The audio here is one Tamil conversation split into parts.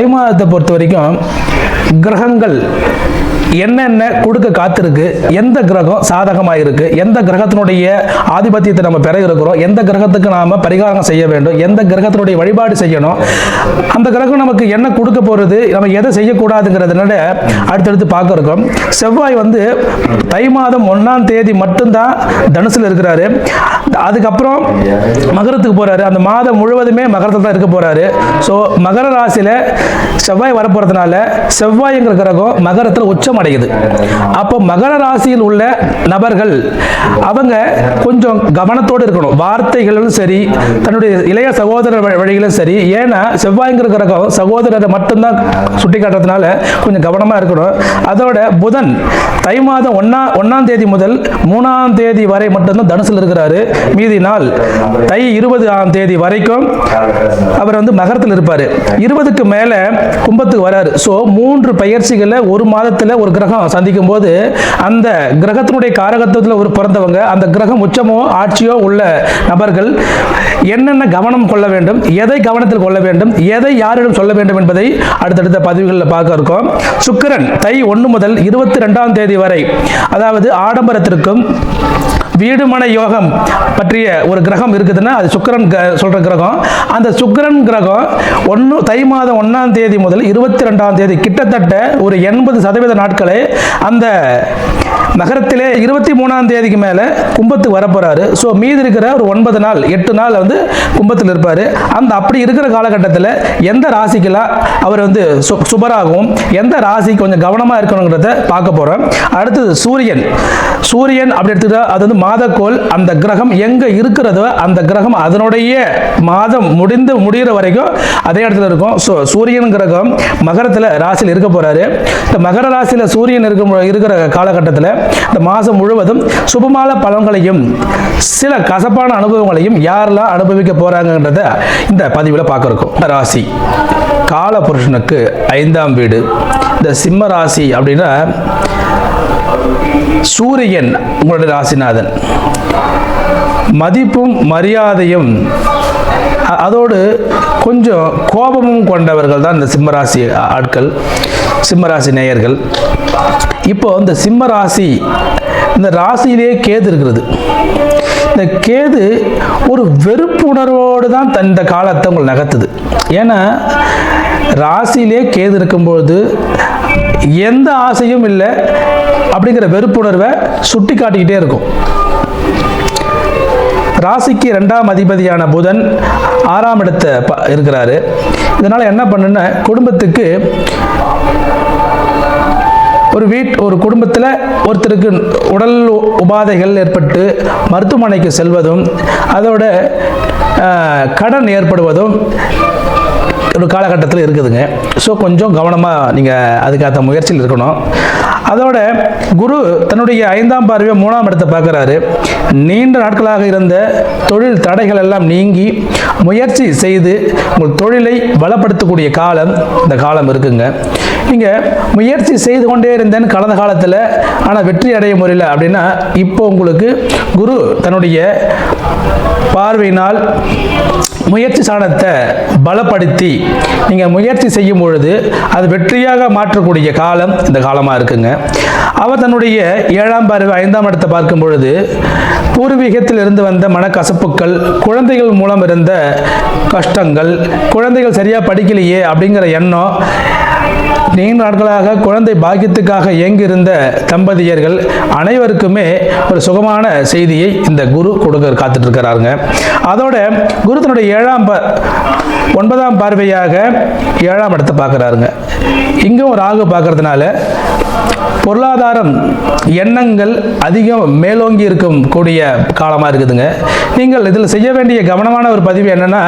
தை மாதத்தை பொறுத்த வரைக்கும் கிரகங்கள் என்னென்ன கொடுக்க காத்திருக்கு எந்த கிரகம் சாதகமாக இருக்கு எந்த கிரகத்தினுடைய ஆதிபத்தியத்தை நம்ம பெற இருக்கிறோம் எந்த கிரகத்துக்கு நாம பரிகாரம் செய்ய வேண்டும் எந்த கிரகத்தினுடைய வழிபாடு செய்யணும் அந்த கிரகம் நமக்கு என்ன கொடுக்க போறது நம்ம எதை செய்யக்கூடாதுங்கிறதுனால அடுத்தடுத்து பார்க்க இருக்கோம். செவ்வாய் வந்து தை மாதம் ஒன்றாம் தேதி மட்டும்தான் தனுசுல இருக்கிறாரு. அதுக்கப்புறம் மகரத்துக்கு போறாரு. அந்த மாதம் முழுவதுமே மகரத்தில் தான் இருக்க போறாரு. ஸோ மகர ராசியில செவ்வாய் வரப்போறதுனால செவ்வாய்ங்கிற கிரகம் மகரத்தில் உச்சம் அடையுது. அப்போ மகர ராசியில் உள்ள நபர்கள் அவங்க கொஞ்சம் கவனத்தோடு இருக்கணும். வார்த்தைகளும் சரி தன்னுடைய இளைய சகோதரர் வழிகளும் சரி ஏன்னா செவ்வாய்ங்கிற கிரகம் சகோதரரை மட்டும்தான் சுட்டி காட்டுறதுனால கொஞ்சம் கவனமாக இருக்கணும். அதோட புதன் தை மாதம் ஒன்னா ஒன்னாம் தேதி முதல் மூணாம் தேதி வரை மட்டும்தான் தனுசில் இருக்கிறாரு. மீதி நாள் தை இருபது ஆம் தேதி வரைக்கும் அவர் வந்து மகரத்தில் இருப்பார். இருபதுக்கு மேலே கும்பத்துக்கு வராரு. ஸோ மூன்று பயிற்சிகளை ஒரு மாதத்தில் ஒரு கிரகம் சந்திக்கும் போது அந்த கிரகத்தினுடைய காரகத்துவத்தில் ஒரு பிறந்தவங்க அந்த கிரகம் உச்சமோ ஆட்சியோ உள்ள நபர்கள் என்னென்ன கவனம் கொள்ள வேண்டும் எதை கவனத்தில் கொள்ள வேண்டும் எதை யாரிடம் சொல்ல வேண்டும் என்பதை அடுத்தடுத்த பதிவுகளில் பார்க்க இருக்கோம். சுக்கிரன் தை ஒன்று முதல் இருபத்தி ரெண்டாம் தேதி வரை அதாவது ஆடம்பரத்திற்கும் வீடுமனை யோகம் பற்றிய ஒரு கிரகம் இருக்குதுன்னா அது சுக்கிரன் க- சொல்ற கிரகம். அந்த சுக்கிரன் கிரகம் ஒன்று தை மாதம் ஒன்றாம் தேதி முதல் இருபத்தி ரெண்டாம் தேதி கிட்டத்தட்ட ஒரு எண்பது சதவீத நாட்களை அந்த நகரத்திலே இருபத்தி மூணாம் தேதிக்கு மேலே கும்பத்துக்கு வரப்போறாரு. ஸோ மீதி இருக்கிற ஒரு ஒன்பது நாள் எட்டு நாள் வந்து கும்பத்தில் இருப்பார். அந்த அப்படி இருக்கிற காலகட்டத்தில் எந்த ராசிக்கெல்லாம் அவர் வந்து சு- சுபராகவும் எந்த ராசி கொஞ்சம் கவனமாக இருக்கணுங்கிறத பார்க்க போகிறோம் அடுத்தது சூரியன். சூரியன் அப்படி எடுத்துக்கிட்டா அது வந்து மாதக்கோள். அந்த கிரகம் எங்கே இருக்கிறதோ அந்த கிரகம் அதனுடைய மாதம் முடிந்து முடிகிற வரைக்கும் அதே இடத்துல இருக்கும். ஸோ சூரியன் கிரகம் மகரத்தில் ராசியில் இருக்க போகிறாரு இந்த மகர ராசியில் சூரியன் இருக்கும் இருக்கிற காலகட்டத்தில் இந்த மாதம் முழுவதும் சுபமான பலன்களையும் சில கசப்பான அனுபவங்களையும் யாரெல்லாம் அனுபவிக்க போகிறாங்கன்றத இந்த பதிவில் பார்க்க ராசி கால புருஷனுக்கு ஐந்தாம் வீடு. இந்த சிம்ம ராசி அப்படின்னா சூரியன் உங்களுடைய ராசிநாதன். மதிப்பும் மரியாதையும் அதோடு கொஞ்சம் கோபமும் கொண்டவர்கள் தான் இந்த சிம்மராசி ஆட்கள் சிம்மராசி நேயர்கள். இப்போ இந்த சிம்மராசி இந்த ராசியிலேயே கேது இருக்கிறது. இந்த கேது ஒரு வெறுப்புணர்வோடு தான் தன் இந்த காலத்தை உங்களை நகர்த்துது. ஏன்னா ராசியிலே கேது இருக்கும்போது எந்த ஆசையும் இல்லை அப்படிங்கிற வெறுப்புணர்வை சுட்டி காட்டிக்கிட்டே இருக்கும். ராசிக்கு ரெண்டாம் அதிபதியான புதன் ஆறாம் இடத்த ப- இருக்கிறாரு. இதனால என்ன பண்ணுன்னா குடும்பத்துக்கு ஒரு வீட் ஒரு குடும்பத்தில் ஒருத்தருக்கு உடல் உபாதைகள் ஏற்பட்டு மருத்துவமனைக்கு செல்வதும் அதோட கடன் ஏற்படுவதும் ஒரு காலகட்டத்தில் இருக்குதுங்க. ஸோ கொஞ்சம் கவனமாக நீங்கள் அதுக்காக முயற்சியில் இருக்கணும். அதோட குரு தன்னுடைய ஐந்தாம் பார்வையை மூணாம் இடத்தை பார்க்குறாரு. நீண்ட நாட்களாக இருந்த தொழில் தடைகள் எல்லாம் நீங்கி முயற்சி செய்து உங்கள் தொழிலை பலப்படுத்தக்கூடிய காலம் இந்த காலம் இருக்குங்க. நீங்கள் முயற்சி செய்து கொண்டே இருந்தேன்னு கடந்த காலத்தில் ஆனால் வெற்றி அடைய முடியல அப்படின்னா இப்போ உங்களுக்கு குரு தன்னுடைய பார்வையினால் முயற்சி சாணத்தை பலப்படுத்தி நீங்கள் முயற்சி செய்யும் பொழுது அது வெற்றியாக மாற்றக்கூடிய காலம் இந்த காலமாக இருக்குங்க. அவர் தன்னுடைய ஏழாம் பார்வை ஐந்தாம் இடத்தை பார்க்கும் பொழுது பூர்வீகத்தில் இருந்து வந்த மனக்கசப்புக்கள் குழந்தைகள் மூலம் இருந்த கஷ்டங்கள் குழந்தைகள் சரியாக படிக்கலையே அப்படிங்கிற எண்ணம் நீண்ட நாட்களாக குழந்தை பாக்கியத்துக்காக இயங்கியிருந்த தம்பதியர்கள் அனைவருக்குமே ஒரு சுகமான செய்தியை இந்த குரு கொடுக்க காத்துட்டு இருக்கிறாருங்க அதோட குரு தன்னுடைய ஏழாம் ஒன்பதாம் பார்வையாக ஏழாம் இடத்தை பார்க்குறாருங்க. இங்கும் ராகு பார்க்கறதுனால பொருளாதாரம் எண்ணங்கள் அதிகம் மேலோங்கி இருக்கும் கூடிய காலமாக இருக்குதுங்க. நீங்கள் இதில் செய்ய வேண்டிய கவனமான ஒரு பதிவு என்னென்னா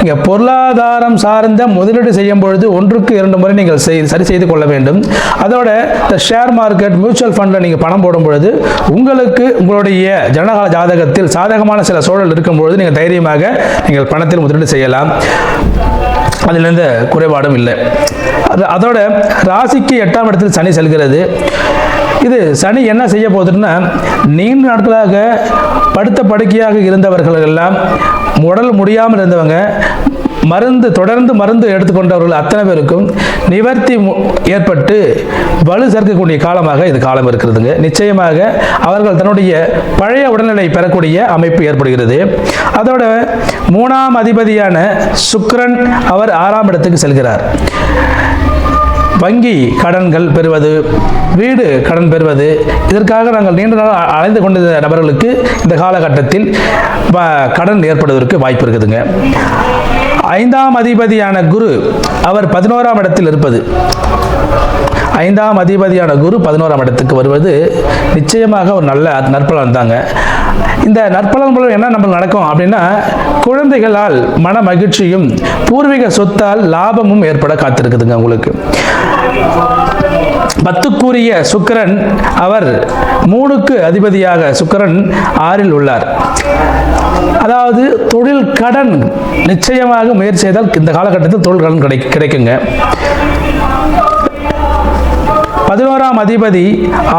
இங்கே பொருளாதாரம் சார்ந்த முதலீடு செய்யும் பொழுது ஒன்றுக்கு இரண்டு முறை நீங்கள் செய் சரி செய்து கொள்ள வேண்டும். அதோட இந்த ஷேர் மார்க்கெட் மியூச்சுவல் ஃபண்டில் நீங்கள் பணம் போடும் பொழுது உங்களுக்கு உங்களுடைய ஜனகால ஜாதகத்தில் சாதகமான சில சூழல் இருக்கும் பொழுது நீங்கள் தைரியமாக நீங்கள் பணத்தில் முதலீடு செய்யலாம். அதில் குறைபாடும் இல்லை. அதோட ராசிக்கு எட்டாம் இடத்தில் சனி செல்கிறது. இது சனி என்ன செய்ய போகுதுன்னா நீண்ட நாட்களாக படுத்த படுக்கையாக இருந்தவர்கள் எல்லாம் உடல் முடியாமல் இருந்தவங்க மருந்து தொடர்ந்து மருந்து எடுத்துக்கொண்டவர்கள் அத்தனை பேருக்கும் நிவர்த்தி மு- ஏற்பட்டு வலு சேர்க்கக்கூடிய காலமாக இது காலம் இருக்கிறதுங்க. நிச்சயமாக அவர்கள் தன்னுடைய பழைய உடல்நிலை பெறக்கூடிய அமைப்பு ஏற்படுகிறது. அதோட மூணாம் அதிபதியான சுக்ரன் அவர் ஆறாம் இடத்துக்கு செல்கிறார். வங்கி கடன்கள் பெறுவது வீடு கடன் பெறுவது இதற்காக நாங்கள் நீண்ட நாள் அலைந்து கொண்டிருந்த நபர்களுக்கு இந்த காலகட்டத்தில் வ- கடன் ஏற்படுவதற்கு வாய்ப்பு இருக்குதுங்க. ஐந்தாம் அதிபதியான குரு அவர் பதினோராம் இடத்தில் இருப்பது. ஐந்தாம் அதிபதியான குரு பதினோராம் இடத்துக்கு வருவது நிச்சயமாக ஒரு நல்ல நற்பலன் தாங்க. இந்த நற்பலன் மூலம் என்ன நம்மளுக்கு நடக்கும் அப்படின்னா குழந்தைகளால் மன மகிழ்ச்சியும் பூர்வீக சொத்தால் லாபமும் ஏற்பட காத்திருக்குதுங்க உங்களுக்கு. பத்துக்குரிய சுக்கிரன் அவர் மூணுக்கு அதிபதியாக சுக்கரன் ஆறில் உள்ளார். அதாவது தொழில் கடன் நிச்சயமாக முயற்சி செய்தால் இந்த காலகட்டத்தில் தொழில் கடன் கிடை கிடைக்குங்க. பதினோராம் அதிபதி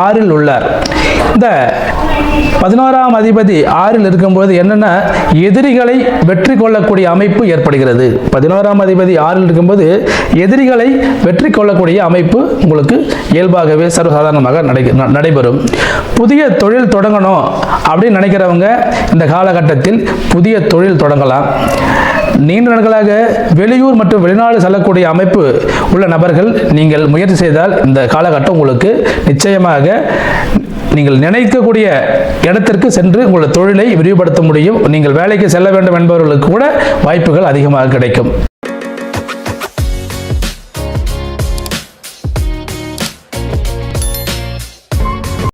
ஆறில் உள்ளார். இந்த பதினோராம் அதிபதி ஆறில் இருக்கும்போது என்னென்ன எதிரிகளை வெற்றி கொள்ளக்கூடிய அமைப்பு ஏற்படுகிறது? பதினோராம் அதிபதி ஆறில் இருக்கும்போது எதிரிகளை வெற்றி கொள்ளக்கூடிய அமைப்பு உங்களுக்கு இயல்பாகவே சர்வசாதாரணமாக நடை ந- நடைபெறும். புதிய தொழில் தொடங்கணும் அப்படின்னு நினைக்கிறவங்க இந்த காலகட்டத்தில் புதிய தொழில் தொடங்கலாம். நீண்ட நாட்களாக வெளியூர் மற்றும் வெளிநாடு செல்லக்கூடிய அமைப்பு உள்ள நபர்கள் நீங்கள் முயற்சி செய்தால் இந்த காலகட்டம் உங்களுக்கு நிச்சயமாக நீங்கள் நினைக்கக்கூடிய இடத்திற்கு சென்று உங்கள் தொழிலை விரிவுபடுத்த முடியும். நீங்கள் வேலைக்கு செல்ல வேண்டும் என்பவர்களுக்கு கூட வாய்ப்புகள் அதிகமாக கிடைக்கும்.